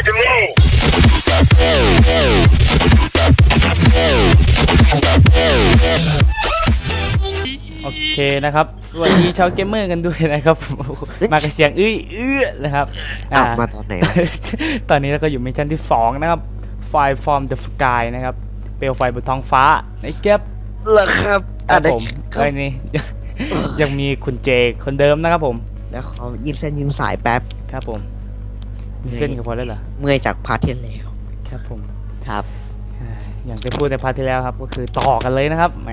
Rock and roll. โอเคนะครับสวัสดีชาวเกมเมอร์กันด้วยนะครับโอ้โหมากับเสียงอื้ออื้อนะครับอะอ่า มาตอนไหนวะ ตอนนี้เราก็อยู่มิชชั่นที่ 2 นะครับ Fire from the sky นะครับ เปลวไฟบนท้องฟ้าในเก็บเหรอครับคอะรับได้ผมครับไอ้นี่ ยังมีคุณเจคนเดิมนะครับผม แล้วขอยืนเส้นยืนสายแป๊บ ครับผม มีเส้นกับพอแล้วเหรอเมื่อยจากพาร์ทที่แล้วครับผมครับอ่าอย่างที่พูดในพาร์ทที่แล้วครับ ก็คือต่อกันเลยนะครับแหม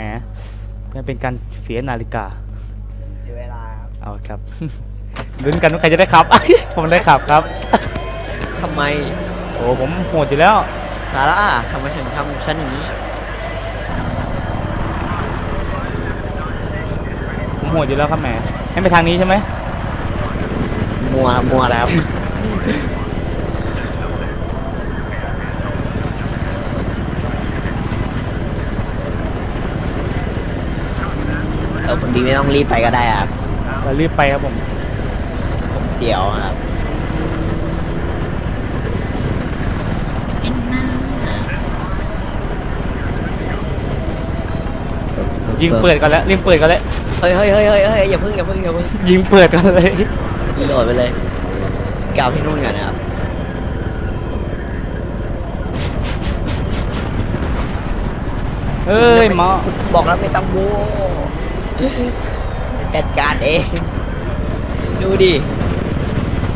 เพื่อเป็นการเสียนาฬิกาเสียเวลาครับเอาครับลุ้นกันว่าใครจะได้ขับ ผมได้ขับครับทำไมโอ้ผมโหดอยู่แล้วซาร่าทำไมถึงทำฉันอย่างนี้ผมโหดอยู่แล้วครับแหมให้ไปทางนี้ใช่ไหมมัวมัวแล้ว เออคนดีไม่ต้องรีบไปก็ได้ครับเรารีบไปครับผม ผมเสียวครับยิงเปิดกันแล้วยิงเปิดกันแล้วเฮ้ยเฮ้ยเฮ้ยเฮ้ยเฮ้ยอย่าเพิ่งอย่าเพิ่งอย่าเพิ่งยิงเปิดกันเลยรีโหลดไปเลยกาวที่นู่นก่อนนะครับเอ้ยหมอบอกแล้วไม่ต้องบู จัดการเอง ดูดิ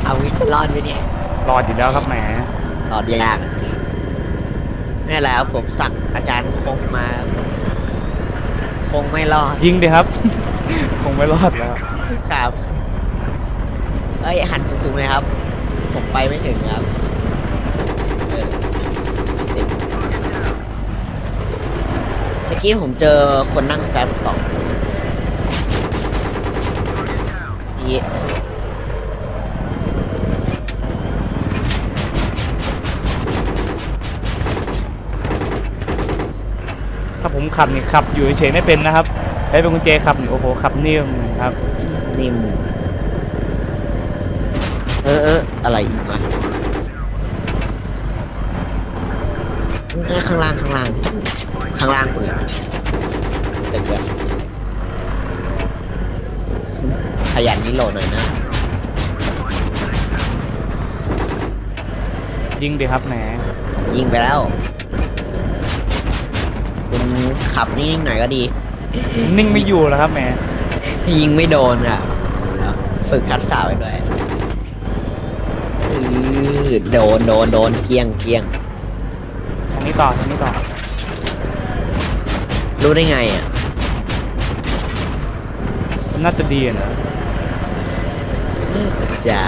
เอาวิจะรอดไหมเนี่ย รอดอยู่แล้วครับแหมรอดยากอะสินี่แหละครับผมสั่งอาจารย์คงมา คงไม่รอด ยิงดิครับ คงไม่รอดแล้วครับเอ้ยหันสูงๆเลยครับ ผมไปไม่ถึงครับเออยี่สิบเมื่อกี้ผมเจอคนนั่งแฟบสองนี่ ถ้าผมขับนี่ขับอยู่เฉยๆไม่เป็นนะครับได้เป็นคุณเจขับนี่โอ้โหขับนิ่มครับนิ่มเออเอออะไรอีกวะเออข้างล่างข้างล่างข้างล่างเปลือกตึกอะ ขยันนิโหลดหน่อยนะยิงดิครับแหมยิงไปแล้ว คุณขับนิ่งๆหน่อยก็ดี นิ่งไม่อยู่แล้วครับแหมยิงไม่โดนอะเอาฝึกคัดสาวไปด้วยอือโดนโดนโดนเกรียงเกรียงทางนี้ต่อทางนี้ต่อ รู้ได้ไงอะ น่าจะดีอะนะ จ๋า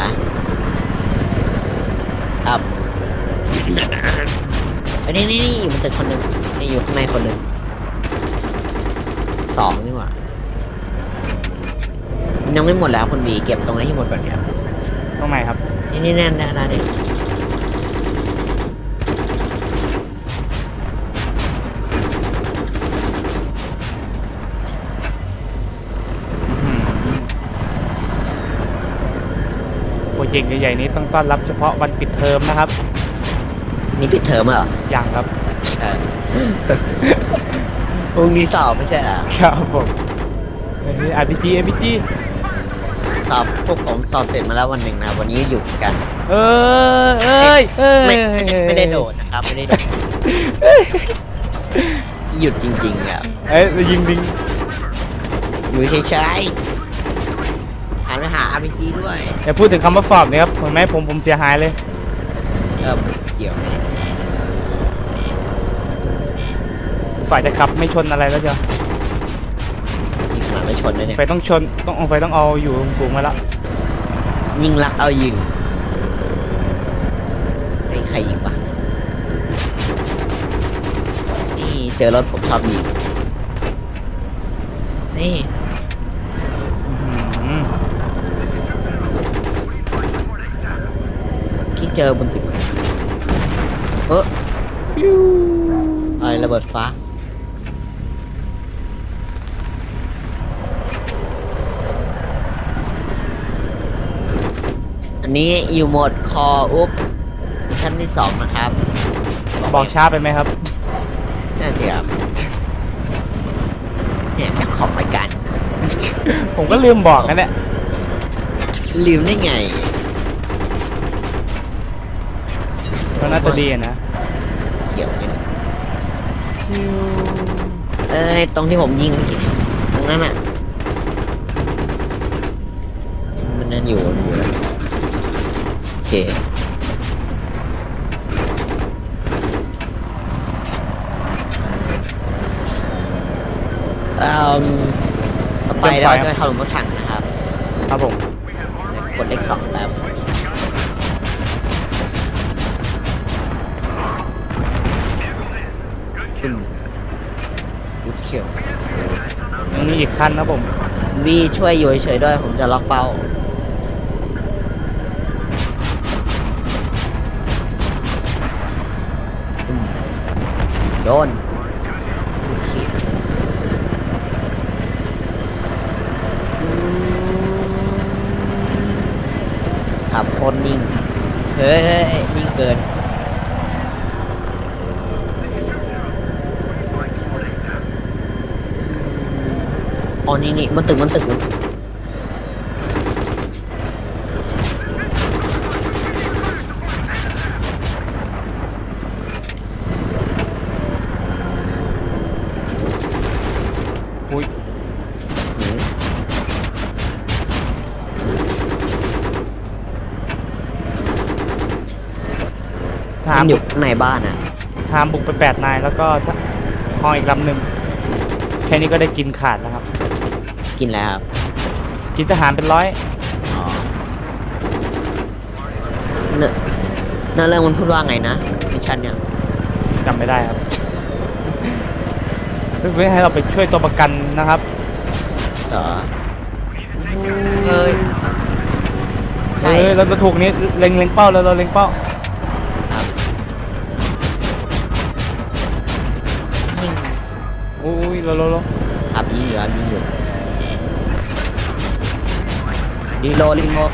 อับไอ้นี่นี่นี่อยู่บนตึกคนหนึ่งไอ้อยู่ข้างในคนหนึ่งสองนี่หว่ามันยังไม่หมดแล้วคุณบีเก็บตรงนี้ให้หมดก่อนครับตรงไหนครับนี่นี่แน่นนะนะเนี่ย เจกต์ใหญ่ๆนี้ต้องต้อนรับเฉพาะวันปิดเทอมนะครับ นี่ปิดเทอมเหรออย่างครับเออพรุ่งนี้สอบไม่ใช่เหรอครับผมอันนี้ RPG RPG สอบพวกผมสอบเสร็จมาแล้ววันหนึ่งนะ วันนี้หยุดกัน เออเอ้ยเอ้ยไม่ไม่ได้ไม่ได้โดดนะครับ ไม่ได้โดดหยุดจริงๆอะเอ้ยยิงยิงอยู่เฉยๆหัน ไปหา RPG ด้วยอย่าพูดถึงคำว่าฟอบนะครับเห็นไหมผมผมเสียหายเลย เออเกี่ยวไหมฝ่ายจะขับไม่ชนอะไรแล้วจ้ะยิงขนาดไม่ชนเลยเนี่ยไฟต้องชนต้องเอาไฟต้องเอาอยู่สูงมาแล้วยิงรักเอายิงไอ้ยใครยิงปะนี่เจอรถผมชอบยิงนี่ อื้อหือ ที่ เจอบนตึกเออฟิวอะไรระเบิดฟ้า อันนี้อยู่โหมดคออุ๊บชั้นที่สองนะครับบอกช้าไปไหมครับน่าสิครับเนี่ยเจากของรายการผมก็ลืมบอกนะเนี่ยลืมได้ไง ก็น่าจะดีอะนะเกี่ยวกันเอ้ยตรงที่ผมยิงเมื่อกี้เนี่ยตรงนั้นอะ มันนั่นอยู่อยู่แล้วโอเคเอ่อต่อไปเราจะไปถล่มรถถังนะครับ ครับผมเดี๋ยวกดเลขสองแป๊บ วุดเขียวยังมีอีกคันนะผมวีช่วยอยู่เฉยๆด้วย ผมจะล็อกเป้าตึมโดนวุดเขียวขับโคนนิ่งเฮ้ยเฮ้ยเฮ้ย นิ่งเกิน อ๋อนี่นี่มันตึกมันตึกมันตึกอุ้ยหืมทหามัรนอยู่ข้างในบ้านอะทหารบุกไปแปดนายแล้วก็ห้องอีกลำหนึ่งแค่นี้ก็ได้กินขาดแล้วครับ กินแล้วครับกินทหารเป็นร้อยอ๋อเนอะเนื้อเรื่องมันพูดว่าไงนะมิชชั่นเนี่ยจำไม่ได้ครับเพื่อให้เราไปช่วยตัวประกันนะครับเหรอเอ้ยใช่เฮ้ยเราจะถูกนี้เล็งเล็งเป้าแล้วเราเล็งเป้าครับยิงอุ้ยเราเราเราครับยิงอยู่ครับยิงอยู่ รีโหลดรีโหลด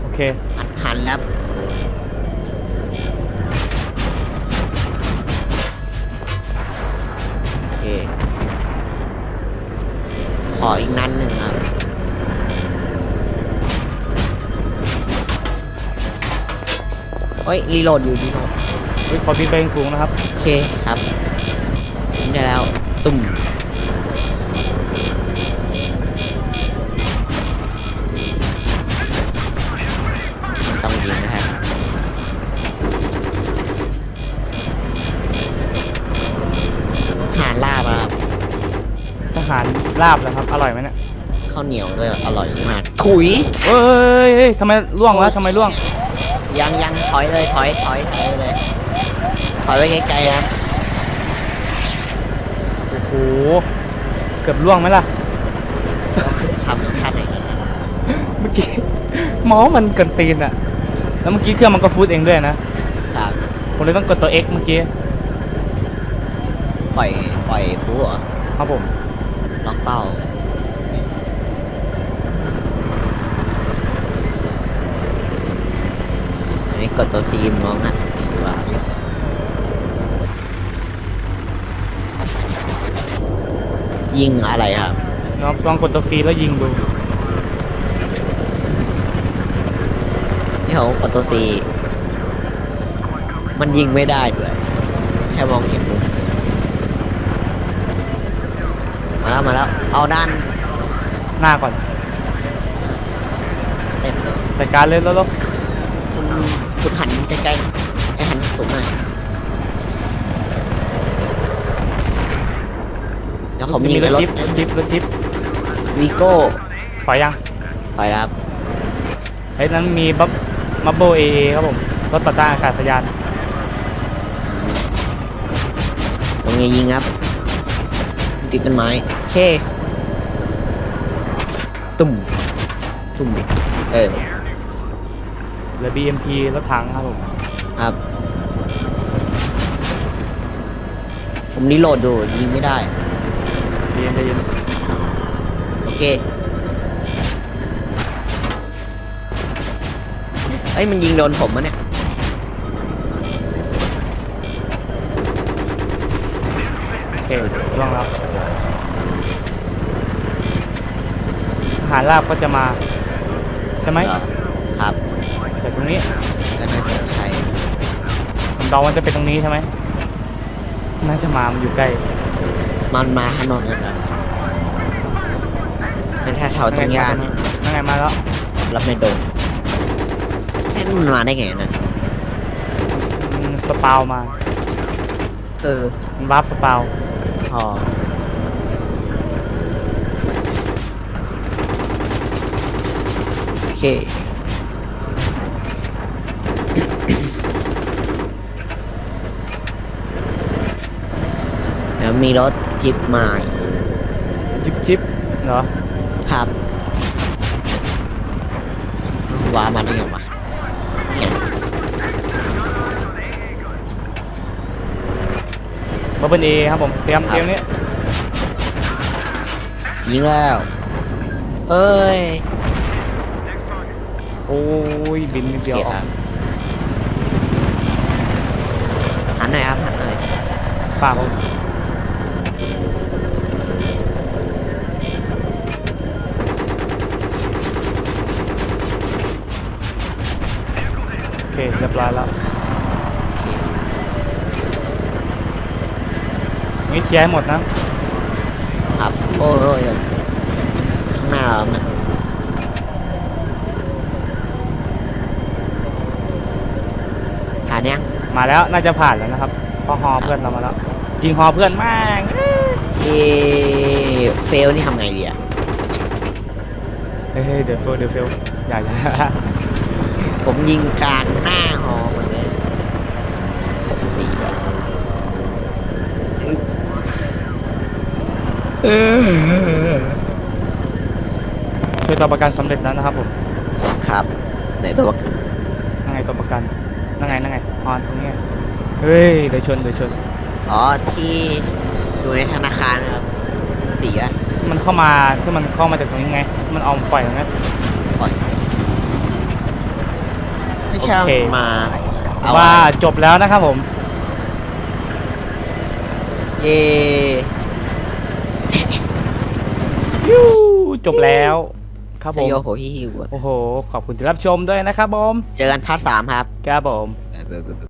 โอเคหันหันแล้วโอเค ขออีกนัดหนึ่งครับเฮ้ย รีโหลดอยู่รีโหลดเฮ้ยขอบินไปสูงนะครับ โอเคครับยิงได้แล้ว ตุ่มารลาบแล้วครับ อร่อยไหมเนี่ยข้าวเหนียวด้วยอร่อยมาก ถุยเฮ้ยเฮ้ยทำไมล่วงวะทำไมล่วง ยังยังถอยเลยถอยถอยถอยไปเลยถอยไว้ไกลๆนะครับโอ้โห เกือบล่วงไหมล่ะ แล้วคือทำอีกขั้นไหนนั่นนะเมื่อกี้ เมาส์มันเกินตีนอะแล้วเมื่อกี้เครื่องมันก็ฟูดเองด้วยนะ ครับผมเลยต้องกดตัว X เมื่อกี้ ปล่อยปล่อยปุ๊เหรอครับผม ล็อกเป้าอันนี้กดตัวซีมองอะดีกว่าเยอะยิงอะไรครับลองลองกดตัวฟรีแล้วยิงดูนี่เขากดตัวซีมันยิงไม่ได้ด้วย แค่มองเห็นมุมมา แล้วมาแล้ว เอาด้านหน้าก่อนสเต็ปเลยจัดการเลยแล้วคุณคุณหันใกล้ๆหน่อยไอหันสูงหน่อยเดี๋ยวๆผมยิงรกับถรถจิ๊บรถจิ๊บรถจิ๊บวีโก้ฝอยยังไฟรับไอ้นั้นมีบับบับเบิลเอครับผมรถต่อต้านอากาศยานตรงนี้ยิงครับ ติดต้นไม้โอเคตุ่มตุ่มดิเออและ BMP แล้วถังครับผมครับ ผมนี่โหลดดูยิงไม่ได้เย็นเย็นโอเคเอ้ยมันยิงโดนผมมะเนี่ยโอเคร่วงรับ ทหารราบก็จะมา ใช่ไหมเหรอครับจากตรงนี้ก็น่าจะใช่ผมเดาว่าจะเป็นตรงนี้ใช่ไหมน่าจะมามันอยู่ใกล้ มันมาถนนกันครับเป็นแถวๆตรงยานนั่งไงมาแล้วรับในโดนเอ๊ะมันมาได้ไงนะอืมสปาวมาเออมันวาร์ปสปาวพอโอ เคแล้วมีรถจิบมาอีกจิบจิบเหรอ ครับว้ามาได้ไงวะเนี่ยบับเบิลเอครับผม เตรียมเตรียมนี้ยิงแล้ว เอ้ยโอ้ยบินนิดเดียวเขียออกครับหันหน่อยครับหันหน่อยฝากผมโอเคเรียบร้อยแล้วโอเคนี่เคลียร์ให้หมดนะ ครับโอ้ยโอ้ยโอ้ยข้างหน้าเรานะผ่านยัง มาแล้วน่าจะผ่านแล้วนะครับเพอฮอเพื่อนเรามาแล้วยิงฮอเพื่อนแม่งเอ๊ะเฟลนี่ทำไงดีอะเฮ้ยเดี๋ยวเฟลเดี๋ยวเฟลอย่าอย่าผมยิงกลางหน้าหอมันเลยเสียเออช่วยตัวประกันสำเร็จแล้วนะครับผม ครับไหนตัวประกันนั่งไงตัวประกัน นั่งไงนั่งไงฮอนตรงเนี้ยเฮ้ยเดี๋ยวชนเดี๋ยวชน อ๋อที่ดูในธนาคารนะครับเสียมันเข้ามาที่มันเข้ามาจากตรงนี้ไง มันเอาปล่อยตรงนี้นปล่อยไม่ใช่โอเค มาเอาว่าไว้จบแล้วนะครับผม เย่ยูจบแล้ว ครับผชมโยโหฮิฮิวอะโอ้โห ขอบคุณที่รับชมด้วยนะครับผม เจอกันพาร์ทสามครับ ครับผมบ๊ายบาย